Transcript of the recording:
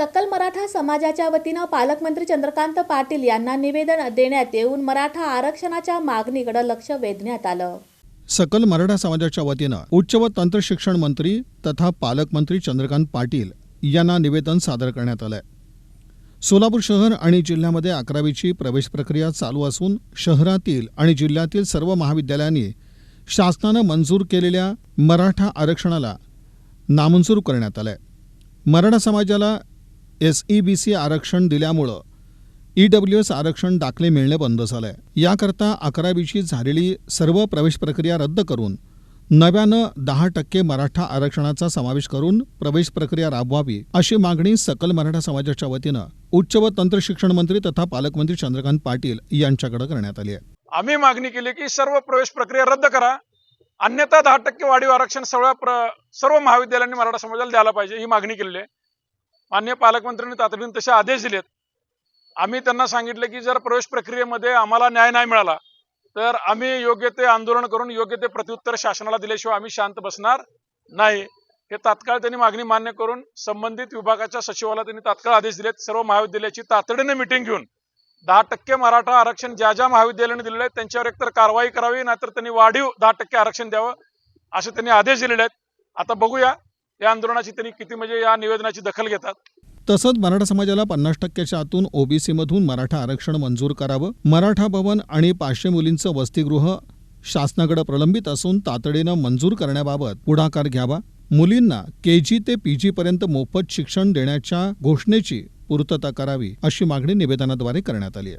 सकल मराठा समाजाच्या वतीनं पालकमंत्री चंद्रकांत पाटील यांना निवेदन देण्यात येऊन मराठा आरक्षणाच्या मागणीकडे लक्ष वेधण्यात आलं. सकल मराठा समाजाच्या वतीनं उच्च व तंत्र शिक्षण मंत्री तथा पालकमंत्री चंद्रकांत पाटील यांना निवेदन सादर करण्यात आलंय. सोलापूर शहर आणि जिल्ह्यामध्ये अकरावीची प्रवेश प्रक्रिया चालू असून शहरातील आणि जिल्ह्यातील सर्व महाविद्यालयांनी शासनानं मंजूर केलेल्या मराठा आरक्षणाला नामंजूर करण्यात आलंय. मराठा समाजाला एस ई बी सी आरक्षण दिल्यामुळं ई डब्ल्यू एस आरक्षण दाखले मिळणे बंद झालंय. याकरता अकरावीची झालेली सर्व प्रवेश प्रक्रिया रद्द करून नव्यानं दहा टक्के मराठा आरक्षणाचा समावेश करून प्रवेश प्रक्रिया राबवावी अशी मागणी सकल मराठा समाजाच्या वतीनं उच्च व तंत्र शिक्षण मंत्री तथा पालकमंत्री चंद्रकांत पाटील यांच्याकडे करण्यात आली आहे. आम्ही मागणी केली की सर्व प्रवेश प्रक्रिया रद्द करा. अन्यथा दहा टक्के वाढीव आरक्षण सर्व प्र सर्व महाविद्यालयांनी मराठा समाजाला द्यायला पाहिजे ही मागणी केलेली आहे. मान्य पालकमंत्र्यांनी तातडीने तसे आदेश दिलेत. आम्ही त्यांना सांगितले की जर प्रवेश प्रक्रियेमध्ये आम्हाला न्याय नाही मिळाला तर आम्ही योग्य ते आंदोलन करून योग्य ते प्रत्युत्तर शासनाला दिल्याशिवाय आम्ही शांत बसणार नाही. हे तात्काळ त्यांनी मागणी मान्य करून संबंधित विभागाच्या सचिवाला त्यांनी तात्काळ आदेश दिलेत. सर्व महाविद्यालयाची तातडीने मिटिंग घेऊन दहा टक्के मराठा आरक्षण ज्या ज्या महाविद्यालयाने दिलेलं आहे त्यांच्यावर एकतर कारवाई करावी नाहीतर त्यांनी वाढीव दहा टक्के आरक्षण द्यावं असे त्यांनी आदेश दिलेले आहेत. आता बघूया या आंदोलनाची त्यांनी किती म्हणजे या निवेदनाची दखल घेतात? तसंच मराठा समाजाला पन्नास टक्क्याच्या आतून ओबीसीमधून मराठा आरक्षण मंजूर करावं मराठा भवन आणि पाचशे मुलींचं वसतिगृह शासनाकडे प्रलंबित असून तातडीनं मंजूर करण्याबाबत पुढाकार घ्यावा. मुलींना केजी ते पीजी पर्यंत मोफत शिक्षण देण्याच्या घोषणेची पूर्तता करावी अशी मागणी निवेदनाद्वारे करण्यात आली आहे.